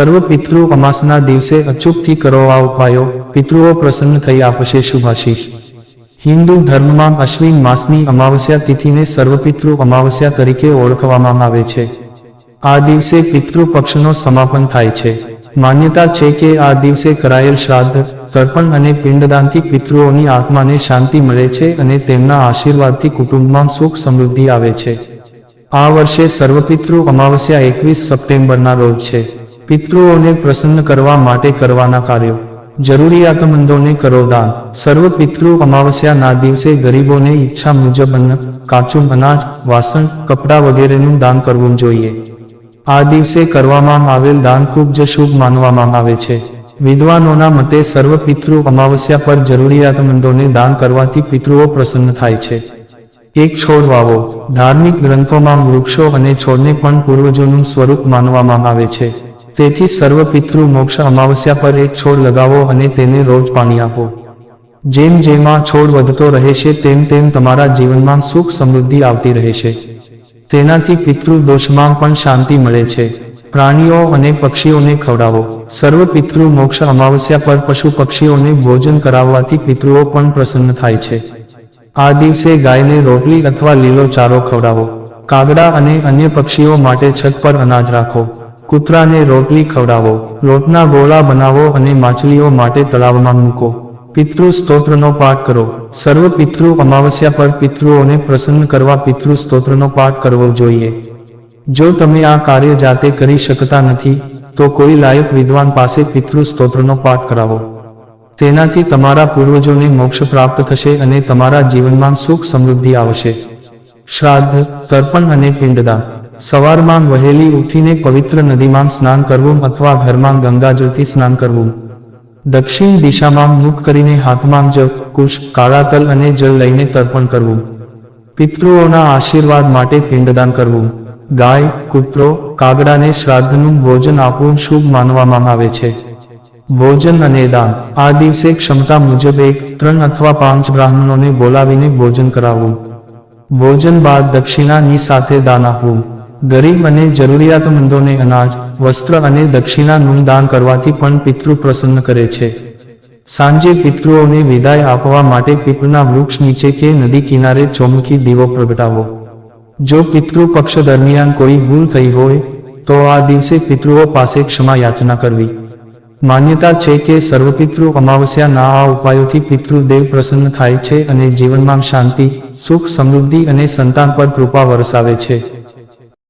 સર્વ પિતૃ અમાસના દિવસે અચૂકથી કરો આ ઉપાયો. પિતૃઓ પ્રસન્ન થઈ આપશે શુભાશીષ. હિન્દુ ધર્મમાં અશ્વિન માસની અમાવસ્યા તિથિને સર્વપિતૃ અમાવસ્યા તરીકે ઓળખવામાં આવે છે. આ દિવસે પિતૃ પક્ષનો સમાપન થાય છે. માન્યતા છે કે આ દિવસે કરાયેલ શ્રાદ્ધ, તર્પણ અને પિંડદાનથી પિતૃઓની આત્માને શાંતિ મળે છે અને તેમના આશીર્વાદથી કુટુંબમાં સુખ સમૃદ્ધિ આવે છે. આ વર્ષે સર્વપિતૃ અમાવસ્યા એકવીસ સપ્ટેમ્બરના રોજ છે. પિતૃઓને પ્રસન્ન કરવા માટે કરવાના કાર્યો. જરૂરિયાતમંદોને કરો દાન. સર્વ પિતૃ અમાવસ્યાના દિવસે ગરીબોને ઈચ્છા મુજબ અન્ન, કાચું અનાજ, વાસણ, કપડાં વગેરેનું દાન કરવું જોઈએ. આ દિવસે કરવામાં આવેલ દાન ખૂબ જ શુભ માનવામાં આવે છે. વિદ્વાનોના મતે સર્વ પિતૃ અમાવસ્યા પર જરૂરિયાતમંદોને દાન કરવાથી પિતૃઓ પ્રસન્ન થાય છે. એક છોડ વાવો. ધાર્મિક ગ્રંથોમાં વૃક્ષો અને છોડને પણ પૂર્વજોનું સ્વરૂપ માનવામાં આવે છે. તેથી સર્વ પિતૃ મોક્ષ અમાવસ્યા પર એક છોડ લગાવો અને તેને રોજ પાણી આપો. જેમ જેમ આ છોડ વધતો રહેશે તેમ તેમ તમારા જીવનમાં સુખ સમૃદ્ધિ આવતી રહેશે તેનાથી પિતૃ દોષમાં પણ શાંતિ મળે છે. પ્રાણીઓ અને પક્ષીઓને ખવડાવો. સર્વ પિતૃ મોક્ષ અમાવસ્યા પર પશુ પક્ષીઓને ભોજન કરાવવાથી પિતૃઓ પણ પ્રસન્ન થાય છે. આ દિવસે ગાયને રોટલી અથવા લીલો ચારો ખવડાવો. કાગડા અને અન્ય પક્ષીઓ માટે છત પર અનાજ રાખો. કૂતરાને રોટલી ખવડાવો, લોટના ગોળા બનાવો અને માછલીઓ માટે તળાવમાં મૂકો. પિતૃ સ્તોત્રનો પાઠ કરો. સર્વ પિતૃ અમાવસ્યા પર પિતૃઓને પ્રસન્ન કરવા પિતૃ સ્તોત્રનો પાઠ કરવો જોઈએ. જો તમે આ કાર્ય જાતે કરી શકતા નથી, તો કોઈ લાયક વિદ્વાન પાસે પિતૃ સ્તોત્રનો પાઠ કરાવો. તેનાથી તમારા પૂર્વજોને મોક્ષ પ્રાપ્ત થશે અને તમારા જીવનમાં સુખ સમૃદ્ધિ આવશે. શ્રાદ્ધ, તર્પણ અને પિંડદાન. સવારમાં વહેલી ઉઠીને પવિત્ર નદીમાં સ્નાન કરવું અથવા ઘરમાં ગંગાજળથી સ્નાન કરવું. દક્ષિણ દિશામાં મુખ કરીને હાથમાં જપ, કુશ, કાળા તલ અને જળ લઈને તર્પણ કરવું. પિતૃઓના આશીર્વાદ માટે પિંડદાન કરવું. ગાય, કૂતરો, કાગડાને શ્રાદ્ધનું ભોજન આપવું શુભ માનવામાં આવે છે. ભોજન અને દાન. આ દિવસે ક્ષમતા મુજબ એક, ત્રણ અથવા પાંચ બ્રાહ્મણોને બોલાવીને ભોજન કરાવવું. ભોજન બાદ દક્ષિણાની સાથે દાન આપવું. ગરીબ અને જરૂરિયાતમંદોને અનાજ, વસ્ત્ર અને દક્ષિણાનું દાન કરવાથી પણ પિતૃ પ્રસન્ન કરે છે. સાંજે પિતૃઓને વિદાય આપવા માટે પીપળના વૃક્ષ નીચે કે નદી કિનારે ચોમુખી દીવો પ્રગટાવો. જો પિતૃ પક્ષ દરમિયાન કોઈ ભૂલ થઈ હોય, તો આ દિવસે પિતૃઓ પાસે ક્ષમા યાચના કરવી. માન્યતા છે કે સર્વપિતૃ અમાવસ્યાના આ ઉપાયોથી પિતૃદેવ પ્રસન્ન થાય છે અને જીવનમાં શાંતિ, સુખ સમૃદ્ધિ અને સંતાન પર કૃપા વરસાવે છે.